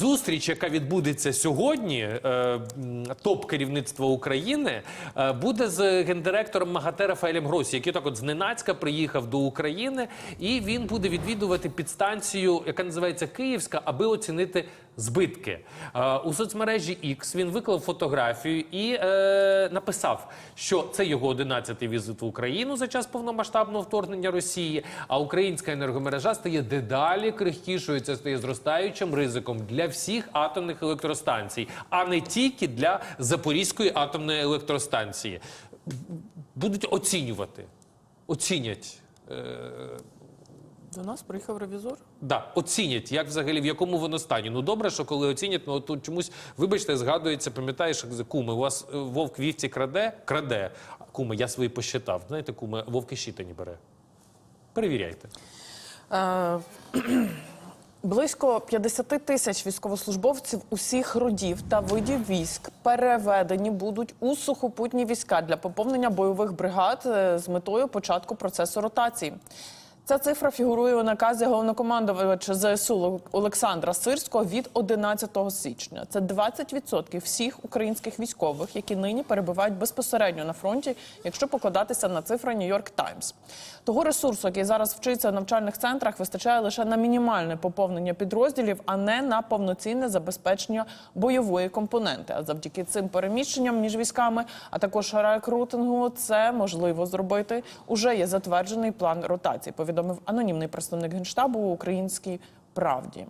Зустріч, яка відбудеться сьогодні, е, топ керівництва України, е, буде з гендиректором МАГАТЕ Рафаелем Гросі, який так от зненацька приїхав до України, і він буде відвідувати підстанцію, яка називається Київська, аби оцінити збитки. Е, у соцмережі X він виклав фотографію і е, написав, що це його 11-й візит в Україну за час повномасштабного вторгнення Росії. А українська енергомережа стає дедалі крихкішою. Це стає зростаючим ризиком для всіх атомних електростанцій, а не тільки для Запорізької атомної електростанції. Будуть оцінювати, оцінять. Е, До нас приїхав ревізор. Да, оцінять, як взагалі в якому воно стані. Ну добре, що коли оцінять, ну тут чомусь, вибачте, згадується, пам'ятаєш, як куми, у вас е, вовк вівці краде, краде. Куми, я свої посчитав. Знаєте, куми, вовки щита не бере. Перевіряйте. Е, Близько 50 тисяч військовослужбовців усіх родів та видів військ переведені будуть у сухопутні війська для поповнення бойових бригад е, з метою початку процесу ротації. Ця цифра фігурує у наказі головнокомандувача ЗСУ Олександра Сирського від 11 січня. Це 20% всіх українських військових, які нині перебувають безпосередньо на фронті, якщо покладатися на цифри Нью-Йорк Таймс. Того ресурсу, який зараз вчиться в навчальних центрах, вистачає лише на мінімальне поповнення підрозділів, а не на повноцінне забезпечення бойової компоненти. А завдяки цим переміщенням між військами, а також рекрутингу, це можливо зробити. Уже є затверджений план ротації. Повідомив анонімний представник генштабу у українській правді.